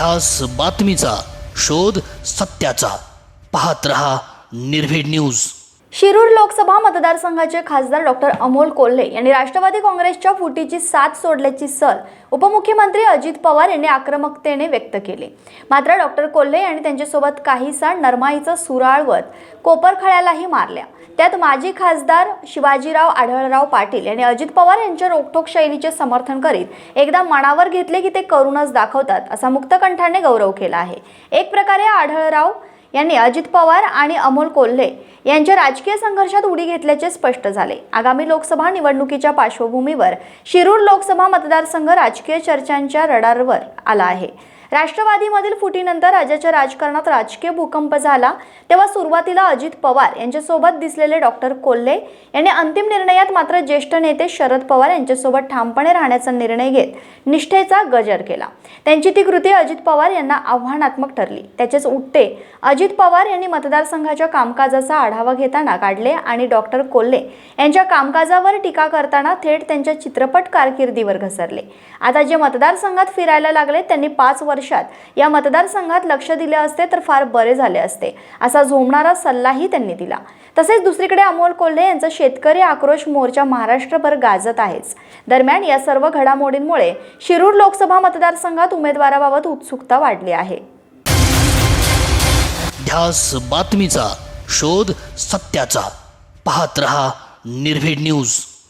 ध्यास बातमीचा शोध सत्याचा. पाहत रहा निर्भीड न्यूज. शिरूर लोकसभा मतदारसंघाचे खासदार डॉक्टर अमोल कोल्हे यांनी राष्ट्रवादी काँग्रेसच्या फुटीची साथ सोडल्याची सल उपमुख्यमंत्री अजित पवार यांनी आक्रमकतेने व्यक्त केली. मात्र डॉक्टर कोल्हे यांनी त्यांच्यासोबत काहीसा नरमाईचा सुराळवत कोपरखळ्यालाही मारल्या. त्यात माजी खासदार शिवाजीराव आढळराव पाटील यांनी अजित पवार यांच्या रोखोक शैलीचे समर्थन करीत एकदा मनावर घेतले की ते करूनच दाखवतात असा मुक्तकंठाने गौरव केला आहे. एक प्रकारे आढळराव यांनी अजित पवार आणि अमोल कोल्हे यांच्या राजकीय संघर्षात उडी घेतल्याचे स्पष्ट झाले. आगामी लोकसभा निवडणुकीच्या पार्श्वभूमीवर शिरूर लोकसभा मतदारसंघ राजकीय चर्चांच्या रडारवर आला आहे. राष्ट्रवादीमधील फुटीनंतर राज्याच्या राजकारणात राजकीय भूकंप झाला. तेव्हा सुरुवातीला अजित पवार यांच्यासोबत दिसलेले डॉक्टर कोल्हे यांनी अंतिम निर्णयात मात्र ज्येष्ठ नेते शरद पवार यांच्यासोबत ठामपणे राहण्याचा निर्णय घेत निष्ठेचा गजर केला. त्यांची ती कृती अजित पवार यांना आव्हानात्मक ठरली. त्याचेच उठते अजित पवार यांनी मतदारसंघाच्या कामकाजाचा आढावा घेताना काढले आणि डॉक्टर कोल्हे यांच्या कामकाजावर टीका करताना थेट त्यांच्या चित्रपट कारकिर्दीवर घसरले. आता जे मतदारसंघात फिरायला लागले त्यांनी पाच वर्ष वर्षात. या मतदारसंघात लक्ष दिले असते तर फार बरे झाले असते असा झोमणारा सल्लाही त्यांनी दिला. तसेच दुसरीकडे अमोल कोल्हे यांचा शेतकरी आक्रोश मोर्चा महाराष्ट्रभर गाजत आहेच. दरम्यान या सर्व घडामोडींमुळे शिरूर लोकसभा मतदारसंघात उमेदवाराबाबत उत्सुकता वाढली आहे. ध्यास बातमीचा शोध सत्याचा. पाहत रहा निर्भीड न्यूज.